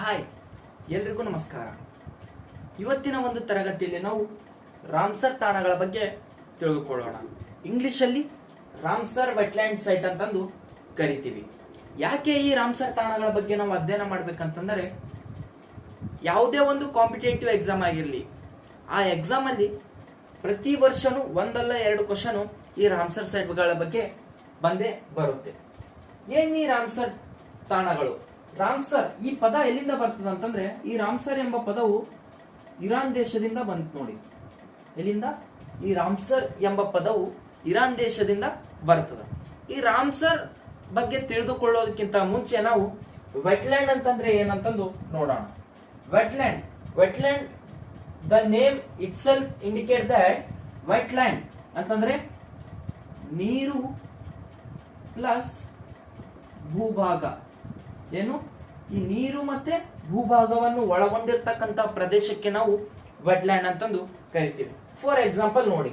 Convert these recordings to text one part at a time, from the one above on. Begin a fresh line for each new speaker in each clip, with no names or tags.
Hi, ಎಲ್ರಿಗೂ ನಮಸ್ಕಾರ. ಇವತ್ತಿನ ಒಂದು ತರಗತಿಯಲ್ಲಿ ನಾವು ರಾಮ್ಸರ್ ತಾಣಗಳ ಬಗ್ಗೆ ತಿಳಿದುಕೊಳ್ಳೋಣ. ಇಂಗ್ಲಿಷಲ್ಲಿ ರಾಮ್ಸರ್ ವೆಟ್ಲ್ಯಾಂಡ್ ಸೈಟ್ ಅಂತಂದು ಕರಿತೀವಿ. ಯಾಕೆ ಈ ರಾಮ್ಸರ್ ತಾಣಗಳ ಬಗ್ಗೆ ನಾವು ಅಧ್ಯಯನ ಮಾಡ್ಬೇಕಂತಂದರೆ, ಯಾವುದೇ ಒಂದು ಕಾಂಪಿಟೇಟಿವ್ ಎಕ್ಸಾಮ್ ಆಗಿರಲಿ, ಆ ಎಕ್ಸಾಮ್ ಅಲ್ಲಿ ಪ್ರತಿ ವರ್ಷನೂ ಒಂದಲ್ಲ ಎರಡು ಕ್ವಶನು ಈ ರಾಮ್ಸರ್ ಸೈಟ್ಗಳ ಬಗ್ಗೆ ಬಂದೇ ಬರುತ್ತೆ. ಏನ್ ಈ ರಾಮ್ಸರ್ ತಾಣಗಳು? ರಾಮ್ಸರ್ ಈ ಪದ ಎಲ್ಲಿಂದ ಬರ್ತದೆ ಅಂತಂದ್ರೆ, ಈ ರಾಮ್ಸರ್ ಎಂಬ ಪದವು ಇರಾನ್ ದೇಶದಿಂದ ಬಂತು ನೋಡಿ. ಎಲ್ಲಿಂದ? ಈ ರಾಮ್ಸರ್ ಎಂಬ ಪದವು ಇರಾನ್ ದೇಶದಿಂದ ಬರ್ತದೆ. ಈ ರಾಮ್ಸರ್ ಬಗ್ಗೆ ತಿಳಿದುಕೊಳ್ಳೋದಕ್ಕಿಂತ ಮುಂಚೆ ನಾವು ವೆಟ್ಲ್ಯಾಂಡ್ ಅಂತಂದ್ರೆ ಏನಂತಂದು ನೋಡೋಣ. Wetland wetland the name itself indicate that wetland ಅಂತಂದ್ರೆ ನೀರು ಪ್ಲಸ್ ಭೂಭಾಗ. ಏನು? ಈ ನೀರು ಮತ್ತೆ ಭೂಭಾಗವನ್ನು ಒಳಗೊಂಡಿರ್ತಕ್ಕಂಥ ಪ್ರದೇಶಕ್ಕೆ ನಾವು ವೆಟ್ಲ್ಯಾಂಡ್ ಅಂತಂದು ಕರಿತೀವಿ. ಫಾರ್ ಎಕ್ಸಾಂಪಲ್ ನೋಡಿ.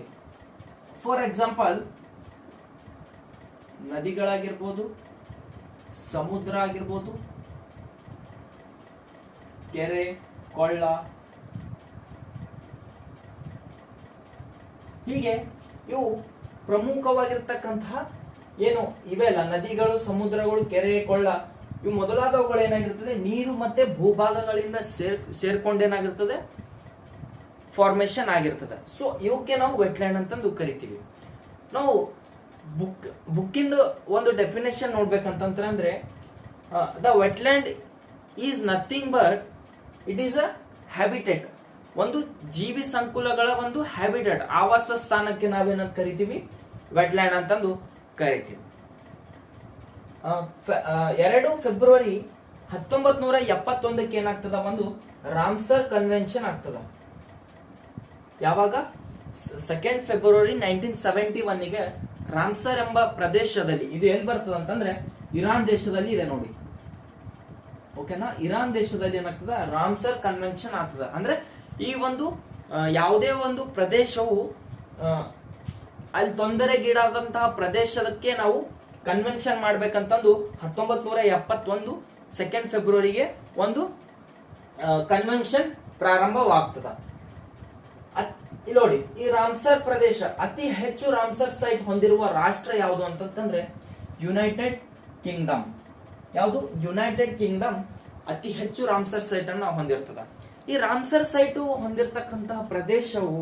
ಫಾರ್ ಎಕ್ಸಾಂಪಲ್ ನದಿಗಳಾಗಿರ್ಬೋದು, ಸಮುದ್ರ ಆಗಿರ್ಬೋದು, ಕೆರೆ, ಕೊಳ್ಳ, ಹೀಗೆ ಇವು ಪ್ರಮುಖವಾಗಿರ್ತಕ್ಕಂತಹ ಏನು? ಇವೆಲ್ಲ ನದಿಗಳು, ಸಮುದ್ರಗಳು, ಕೆರೆ, ಕೊಳ್ಳ ಇವು ಮೊದಲಾದವುಗಳು ಏನಾಗಿರ್ತದೆ? ನೀರು ಮತ್ತೆ ಭೂಭಾಗಗಳಿಂದ ಸೇರ್ ಸೇರ್ಕೊಂಡೇನಾಗಿರ್ತದೆ ಫಾರ್ಮೇಶನ್ ಆಗಿರ್ತದೆ. ಸೊ ಇವಕ್ಕೆ ನಾವು ವೆಟ್ಲ್ಯಾಂಡ್ ಅಂತಂದು ಕರಿತೀವಿ. ನಾವು ಬುಕ್ ಬುಕ್ಕಿಂದು ಒಂದು definition ನೋಡ್ಬೇಕಂತಂದ್ರೆ the wetland is nothing but it is a habitat ಒಂದು ಜೀವಿ ಸಂಕುಲಗಳ ಒಂದು ಹ್ಯಾಬಿಟೆಟ್ ಆವಾಸ ಸ್ಥಾನಕ್ಕೆ ನಾವೇನಂತ ಕರಿತೀವಿ? ವೆಟ್ಲ್ಯಾಂಡ್ ಅಂತಂದು ಕರಿತೀವಿ. ಎರಡು ಫೆಬ್ರವರಿ ಹತ್ತೊಂಬತ್ ನೂರ ಎಪ್ಪತ್ತೊಂದಕ್ಕೆ ಏನಾಗ್ತದ? ಒಂದು ರಾಮ್ಸರ್ ಕನ್ವೆನ್ಷನ್ ಆಗ್ತದ. ಯಾವಾಗ? ಸೆಕೆಂಡ್ ಫೆಬ್ರವರಿ ನೈನ್ಟೀನ್ ಸೆವೆಂಟಿ ಒನ್ಗೆ ರಾಮ್ಸರ್ ಎಂಬ ಪ್ರದೇಶದಲ್ಲಿ, ಇದು ಎಲ್ಲಿ ಬರ್ತದ ಅಂತಂದ್ರೆ ಇರಾನ್ ದೇಶದಲ್ಲಿ ಇದೆ ನೋಡಿ. ಓಕೆನಾ ಇರಾನ್ ದೇಶದಲ್ಲಿ ಏನಾಗ್ತದ? ರಾಮ್ಸರ್ ಕನ್ವೆನ್ಷನ್ ಆಗ್ತದ. ಅಂದ್ರೆ ಈ ಒಂದು ಯಾವುದೇ ಒಂದು ಪ್ರದೇಶವು ಅಲ್ಲಿ ತೊಂದರೆಗೀಡಾದಂತಹ ಪ್ರದೇಶಕ್ಕೆ ನಾವು ಕನ್ವೆನ್ಷನ್ ಮಾಡ್ಬೇಕಂತಂದು ಹತ್ತೊಂಬತ್ ನೂರ ಎಪ್ಪತ್ತೊಂದು ಸೆಕೆಂಡ್ ಫೆಬ್ರವರಿಗೆ ಒಂದು ಕನ್ವೆನ್ಷನ್ ಪ್ರಾರಂಭವಾಗ್ತದ. ನೋಡಿ, ಈ ರಾಮ್ಸರ್ ಪ್ರದೇಶ, ಅತಿ ಹೆಚ್ಚು ರಾಮ್ಸರ್ ಸೈಟ್ ಹೊಂದಿರುವ ರಾಷ್ಟ್ರ ಯಾವುದು ಅಂತಂದ್ರೆ ಯುನೈಟೆಡ್ ಕಿಂಗ್ಡಮ್ ಯಾವುದು? ಯುನೈಟೆಡ್ ಕಿಂಗ್ಡಮ್ ಅತಿ ಹೆಚ್ಚು ರಾಮ್ಸರ್ ಸೈಟ್ ಅನ್ನ ಹೊಂದಿರ್ತದ. ಈ ರಾಮ್ಸರ್ ಸೈಟ್ ಹೊಂದಿರತಕ್ಕಂತಹ ಪ್ರದೇಶವು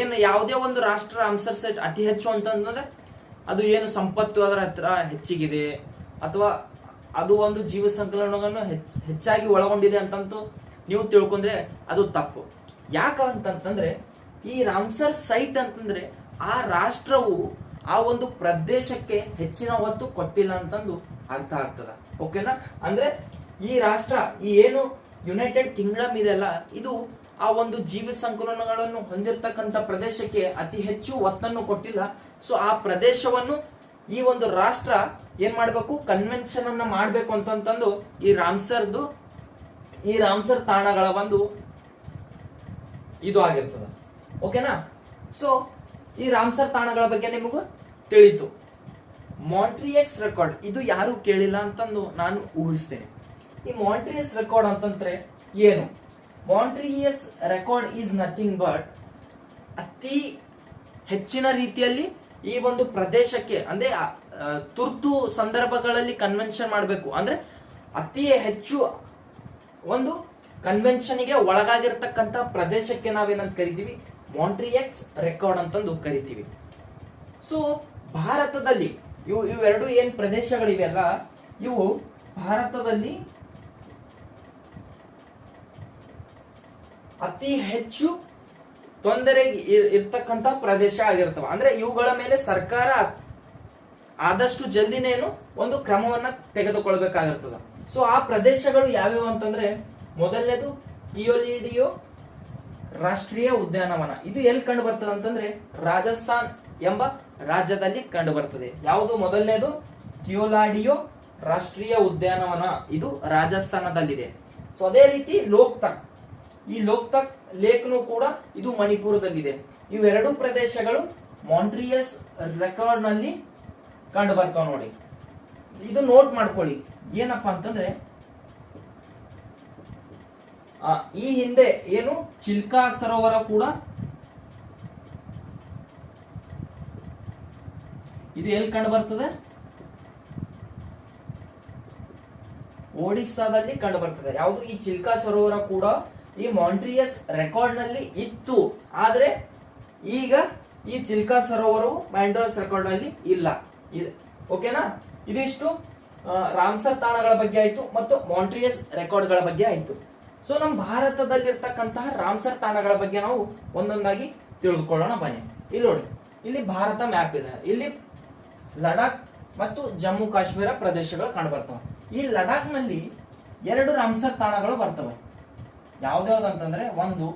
ಏನು, ಯಾವುದೇ ಒಂದು ರಾಷ್ಟ್ರ ರಾಮ್ಸರ್ ಸೈಟ್ ಅತಿ ಹೆಚ್ಚು ಅಂತಂದ್ರೆ ಅದು ಏನು ಸಂಪತ್ತು ಅದರ ಹತ್ರ ಹೆಚ್ಚಿಗಿದೆ, ಅಥವಾ ಅದು ಒಂದು ಜೀವ ಸಂಕಲನವನ್ನು ಹೆಚ್ಚ್- ಹೆಚ್ಚಾಗಿ ಒಳಗೊಂಡಿದೆ ಅಂತಂತೂ ನೀವು ತಿಳ್ಕೊಂಡ್ರೆ ಅದು ತಪ್ಪು. ಯಾಕಂತಂತಂದ್ರೆ, ಈ ರಾಮ್ಸರ್ ಸೈಟ್ ಅಂತಂದ್ರೆ ಆ ರಾಷ್ಟ್ರವು ಆ ಒಂದು ಪ್ರದೇಶಕ್ಕೆ ಹೆಚ್ಚಿನ ಒತ್ತು ಕೊಟ್ಟಿಲ್ಲ ಅಂತಂದು ಅರ್ಥ ಆಗ್ತದ. ಓಕೆನಾ? ಅಂದ್ರೆ ಈ ರಾಷ್ಟ್ರ, ಈ ಏನು ಯುನೈಟೆಡ್ ಕಿಂಗ್ಡಮ್ ಇದೆಲ್ಲ, ಇದು ಆ ಒಂದು ಜೀವ ಸಂಕಲನಗಳನ್ನು ಹೊಂದಿರತಕ್ಕಂತ ಪ್ರದೇಶಕ್ಕೆ ಅತಿ ಹೆಚ್ಚು ಒತ್ತನ್ನು ಕೊಟ್ಟಿಲ್ಲ. ಸೊ ಆ ಪ್ರದೇಶವನ್ನು ಈ ಒಂದು ರಾಷ್ಟ್ರ ಏನ್ ಮಾಡ್ಬೇಕು? ಕನ್ವೆನ್ಷನ್ ಅನ್ನ ಮಾಡ್ಬೇಕು ಅಂತಂತಂದು ಈ ರಾಮ್ಸರ್ದು, ಈ ರಾಮ್ಸರ್ ತಾಣಗಳ ಒಂದು ಇದು ಆಗಿರ್ತದ. ಓಕೆನಾ ಸೊ ಈ ರಾಮ್ಸರ್ ತಾಣಗಳ ಬಗ್ಗೆ ನಿಮಗೂ ತಿಳಿತು. ಮಾಂಟ್ರಿಯಕ್ಸ್ ರೆಕಾರ್ಡ್ ಇದು ಯಾರು ಕೇಳಿಲ್ಲ ಅಂತಂದು ನಾನು ಊಹಿಸ್ತೇನೆ. ಈ ಮಾಂಟ್ರಿಯಸ್ ರೆಕಾರ್ಡ್ ಅಂತಂದ್ರೆ ಏನು? Montreux record is nothing but ಅತಿ ಹೆಚ್ಚಿನ ರೀತಿಯಲ್ಲಿ ಈ ಒಂದು ಪ್ರದೇಶಕ್ಕೆ, ಅಂದ್ರೆ ತುರ್ತು ಸಂದರ್ಭಗಳಲ್ಲಿ ಕನ್ವೆನ್ಷನ್ ಮಾಡಬೇಕು. ಅಂದ್ರೆ, ಅತಿ ಹೆಚ್ಚು ಒಂದು ಕನ್ವೆನ್ಷನ್ಗೆ ಒಳಗಾಗಿರ್ತಕ್ಕಂಥ ಪ್ರದೇಶಕ್ಕೆ ನಾವೇನಂತ ಕರಿತೀವಿ? ಮಾಂಟ್ರಿಯಕ್ಸ್ ರೆಕಾರ್ಡ್ ಅಂತಂದು ಕರಿತೀವಿ. ಸೊ ಭಾರತದಲ್ಲಿ, ಇವು ಇವೆರಡು ಏನ್ ಪ್ರದೇಶಗಳಿವೆಯಲ್ಲ ಇವು ಭಾರತದಲ್ಲಿ ಅತಿ ಹೆಚ್ಚು ತೊಂದರೆ ಇರ್ತಕ್ಕಂತ ಪ್ರದೇಶ ಆಗಿರ್ತವ. ಅಂದ್ರೆ ಇವುಗಳ ಮೇಲೆ ಸರ್ಕಾರ ಆದಷ್ಟು ಜಲ್ದಿನೇನು ಒಂದು ಕ್ರಮವನ್ನ ತೆಗೆದುಕೊಳ್ಬೇಕಾಗಿರ್ತದ. ಸೊ ಆ ಪ್ರದೇಶಗಳು ಯಾವ್ಯಾವ ಅಂತಂದ್ರೆ ಮೊದಲನೇದು ಕಿಯೋಲಿಡಿಯೋ ರಾಷ್ಟ್ರೀಯ ಉದ್ಯಾನವನ. ಇದು ಎಲ್ಲಿ ಕಂಡು ಬರ್ತದೆ ಅಂತಂದ್ರೆ ರಾಜಸ್ಥಾನ್ ಎಂಬ ರಾಜ್ಯದಲ್ಲಿ ಕಂಡು ಬರ್ತದೆ. ಯಾವುದು ಮೊದಲನೇದು? ಕಿಯೋಲಾಡಿಯೋ ರಾಷ್ಟ್ರೀಯ ಉದ್ಯಾನವನ. ಇದು ರಾಜಸ್ಥಾನದಲ್ಲಿದೆ. ಸೊ ಅದೇ ರೀತಿ ಲೋಕ್ತಕ್. ಈ ಲೋಕ್ತಕ್ ಲೇಕ್ನು ಕೂಡ ಇದು ಮಣಿಪುರದಲ್ಲಿದೆ. ಇವೆರಡು ಪ್ರದೇಶಗಳು ಮಾಂಟ್ರಿಯಸ್ ರೆಕಾರ್ಡ್ನಲ್ಲಿ ಕಂಡು ಬರ್ತಾವ ನೋಡಿ. ಇದು ನೋಟ್ ಮಾಡ್ಕೊಳ್ಳಿ. ಏನಪ್ಪಾ ಅಂತಂದ್ರೆ ಈ ಹಿಂದೆ ಏನು ಚಿಲ್ಕಾ ಸರೋವರ ಕೂಡ ಇದು ಎಲ್ಲಿ ಕಂಡು ಬರ್ತದೆ? ಒಡಿಸ್ಸಾದಲ್ಲಿ ಕಂಡು ಬರ್ತದೆ. ಯಾವುದು? ಈ ಚಿಲ್ಕಾ ಸರೋವರ ಕೂಡ ಈ ಮಾಂಟ್ರಿಯಸ್ ರೆಕಾರ್ಡ್ನಲ್ಲಿ ಇತ್ತು. ಆದ್ರೆ ಈಗ ಈ ಚಿಲ್ಕಾ ಸರೋವರವು ಮ್ಯಾಂಡ್ರೋಸ್ ರೆಕಾರ್ಡ್ನಲ್ಲಿ ಇಲ್ಲ. ಓಕೆನಾ ಇದಿಷ್ಟು ರಾಮ್ಸರ್ ತಾಣಗಳ ಬಗ್ಗೆ ಆಯ್ತು ಮತ್ತು ಮಾಂಟ್ರಿಯಸ್ ರೆಕಾರ್ಡ್ಗಳ ಬಗ್ಗೆ ಆಯ್ತು. ಸೊ ನಮ್ಮ ಭಾರತದಲ್ಲಿರ್ತಕ್ಕಂತಹ ರಾಮ್ಸರ್ ತಾಣಗಳ ಬಗ್ಗೆ ನಾವು ಒಂದೊಂದಾಗಿ ತಿಳಿದುಕೊಳ್ಳೋಣ ಬನ್ನಿ. ಇಲ್ಲಿ ನೋಡಿ. ಇಲ್ಲಿ ಭಾರತ ಮ್ಯಾಪ್ ಇದೆ. ಇಲ್ಲಿ ಲಡಾಖ್ ಮತ್ತು ಜಮ್ಮು ಕಾಶ್ಮೀರ ಪ್ರದೇಶಗಳು ಕಂಡು ಬರ್ತವೆ. ಈ ಲಡಾಖ್ನಲ್ಲಿ ಎರಡು ರಾಮ್ಸರ್ ತಾಣಗಳು ಬರ್ತವೆ. ಯಾವ್ದ್ಯಾವ್ದಂತಂದ್ರೆ ಒಂದು.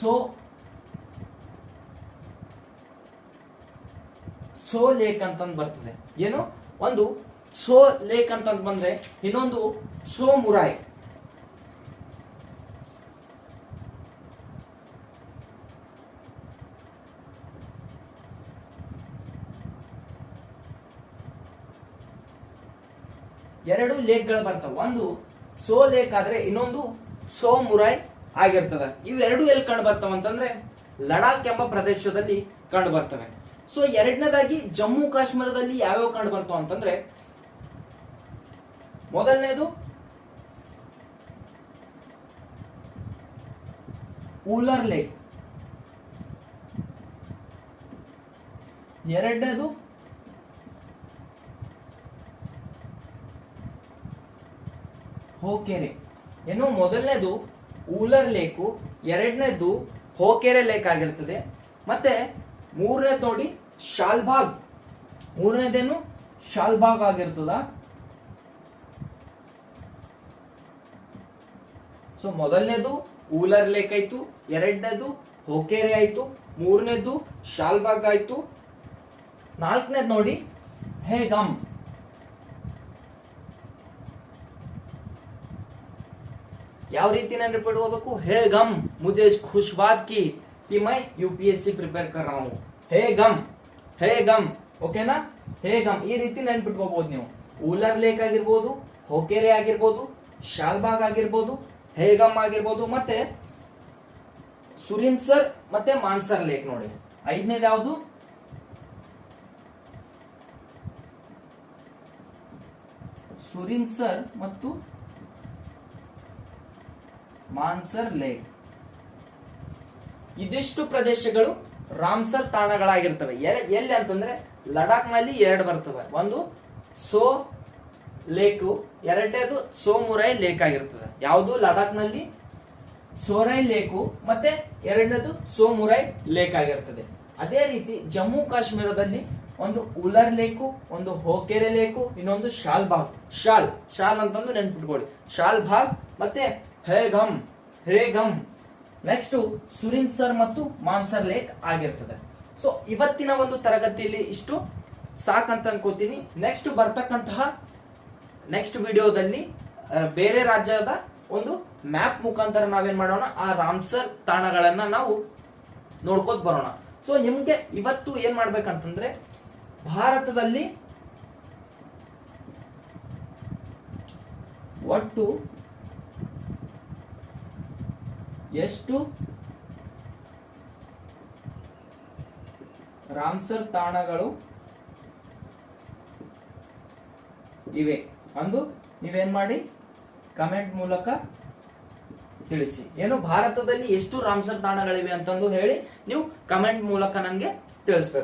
ಸೋ ಸೋ ಲೇಕ್ ಅಂತಂದು ಬರ್ತದೆ. ಏನು? ಒಂದು ಸೋ ಲೇಕ್ ಅಂತಂದ್ ಬಂದ್ರೆ ಇನ್ನೊಂದು ಸೋ ಮುರಾಯ್. ಎರಡು ಲೇಕ್ಗಳು ಬರ್ತವೆ. ಒಂದು ಸೋ ಲೇಕ್ ಆದ್ರೆ ಇನ್ನೊಂದು ಸೋ ಮುರಾಯ್ ಆಗಿರ್ತದೆ. ಇವೆರಡು ಎಲ್ಲಿ ಕಂಡು ಬರ್ತವೆ ಅಂತಂದ್ರೆ ಲಡಾಖ್ ಎಂಬ ಪ್ರದೇಶದಲ್ಲಿ ಕಂಡು ಬರ್ತವೆ. ಸೊ ಎರಡನೇದಾಗಿ ಜಮ್ಮು ಕಾಶ್ಮೀರದಲ್ಲಿ ಯಾವ್ಯಾವ ಕಂಡು ಬರ್ತಾವ ಅಂತಂದ್ರೆ ಮೊದಲನೇದು ಊಲರ್ ಲೇಕ್ ಎರಡನೇದು ಹೋಕೆರೆ. ಏನು ಮೊದಲನೇದು ಊಲರ್ ಲೇಕು, ಎರಡನೇದು ಹೋಕೆರೆ ಲೇಕ್ ಆಗಿರ್ತದೆ. ಮತ್ತೆ ಮೂರನೇದು ನೋಡಿ ಶಾಲ್ಬಾಗ್. ಮೂರನೇದೇನು ಶಾಲ್ಬಾಗ್ ಆಗಿರ್ತದ? ಸೊ ಮೊದಲನೇದು ಊಲರ್ ಲೇಕ್ ಆಯ್ತು, ಎರಡನೇದು ಹೋಕೆರೆ ಆಯ್ತು, ಮೂರನೇದು ಶಾಲ್ಬಾಗ್ ಆಯ್ತು. ನಾಲ್ಕನೇದು ನೋಡಿ ಹೇಗಮ್. ಯಾವ ರೀತಿ ನಾನು ರಿಪೀಟ್ ಹೋಗ್ಬೇಕು ಹೇ ಗಮ್ ಮುಜೆ ಖುಷ್ ಕಿ ಕಿ ಮೈ U P S C prepare ಕರ್ ರಹಾ ಹೇ. ಗಮ್ ಹೇ ಗಮ್, ಓಕೆನಾ? ಹೇ ಗಮ್, ಈ ರೀತಿ ನೆನ್ಪಿಟ್ಕೋಬಹುದು ನೀವು. ಊಲರ್ ಲೇಕ್ ಆಗಿರ್ಬೋದು, ಹೊಕೆರೆ ಆಗಿರ್ಬೋದು, ಶಾಲ್ಬಾಗ್ ಆಗಿರ್ಬೋದು ಹೇಗಮ್ ಆಗಿರ್ಬೋದು, ಮತ್ತೆ ಸುರಿನ್ಸರ್ ಮತ್ತೆ ಮಾನ್ಸರ್ ಲೇಕ್ ನೋಡಿ. ಐದನೇದು ಯಾವುದು? ಸುರಿನ್ಸರ್ ಮತ್ತು ಮಾನ್ಸರ್ ಲೇಕ್. ಇದಿಷ್ಟು ಪ್ರದೇಶಗಳು ರಾಮ್ಸರ್ ತಾಣಗಳಾಗಿರ್ತವೆ. ಎಲ್ಲಿ ಅಂತಂದ್ರೆ ಲಡಾಖ್ನಲ್ಲಿ ಎರಡು ಬರ್ತವೆ. ಒಂದು ಸೋ ಲೇಕು, ಎರಡನೇದು ಸೋಮುರೈ ಲೇಕ್ ಆಗಿರ್ತದೆ. ಯಾವುದು? ಲಡಾಖ್ನಲ್ಲಿ ಸೋರೈ ಲೇಕು ಮತ್ತೆ ಎರಡನೇದು ಸೋಮುರೈ ಲೇಕ್ ಆಗಿರ್ತದೆ. ಅದೇ ರೀತಿ ಜಮ್ಮು ಕಾಶ್ಮೀರದಲ್ಲಿ ಒಂದು ಉಲರ್ ಲೇಕು, ಒಂದು ಹೋಕೆರೆ ಲೇಕು, ಇನ್ನೊಂದು ಶಾಲ್ಬಾಗ್ ಶಾಲ್ ಶಾಲ್ ಅಂತಂದು ನೆನ್ಪಿಟ್ಕೊಳ್ಳಿ. ಶಾಲ್ ಭಾಗ್ ಗಮ್ ಹೇಗಮ್ ಹೇಗಮ್ ನೆಕ್ಸ್ಟ್ ಸುರಿನ್ಸರ್ ಮತ್ತು ಮಾನ್ಸರ್ ಲೇಕ್ ಆಗಿರ್ತದೆ. ಸೊ ಇವತ್ತಿನ ಒಂದು ತರಗತಿಯಲ್ಲಿ ಇಷ್ಟು. ಸಾಕಂತ ಅನ್ಕೋತೀನಿ. ನೆಕ್ಸ್ಟ್ ಬರ್ತಕ್ಕಂತಹ ನೆಕ್ಸ್ಟ್ ವಿಡಿಯೋದಲ್ಲಿ ಬೇರೆ ರಾಜ್ಯದ ಒಂದು ಮ್ಯಾಪ್ ಮುಖಾಂತರ ನಾವೇನ್ ಮಾಡೋಣ? ಆ ರಾಮ್ಸರ್ ತಾಣಗಳನ್ನ ನಾವು ನೋಡ್ಕೋತ ಬರೋಣ. ಸೊ ನಿಮ್ಗೆ ಇವತ್ತು ಏನ್ ಮಾಡ್ಬೇಕಂತಂದ್ರೆ, ಭಾರತದಲ್ಲಿ ಒಟ್ಟು ಎಷ್ಟು? ರಾಮ್ಸರ್ ತಾಣಗಳು ಇವೆ. ಅಂದು ನೀವೇನ್ ಮಾಡಿ? ಕಮೆಂಟ್ ಮೂಲಕ ತಿಳಿಸಿ. ಏನು, ಭಾರತದಲ್ಲಿ ಎಷ್ಟು ರಾಮ್ಸರ್ ತಾಣಗಳಿವೆ ಅಂತಂದು ಹೇಳಿ ನೀವು ಕಮೆಂಟ್ ಮೂಲಕ ನನಗೆ ತಿಳಿಸ್ಬೇಕು.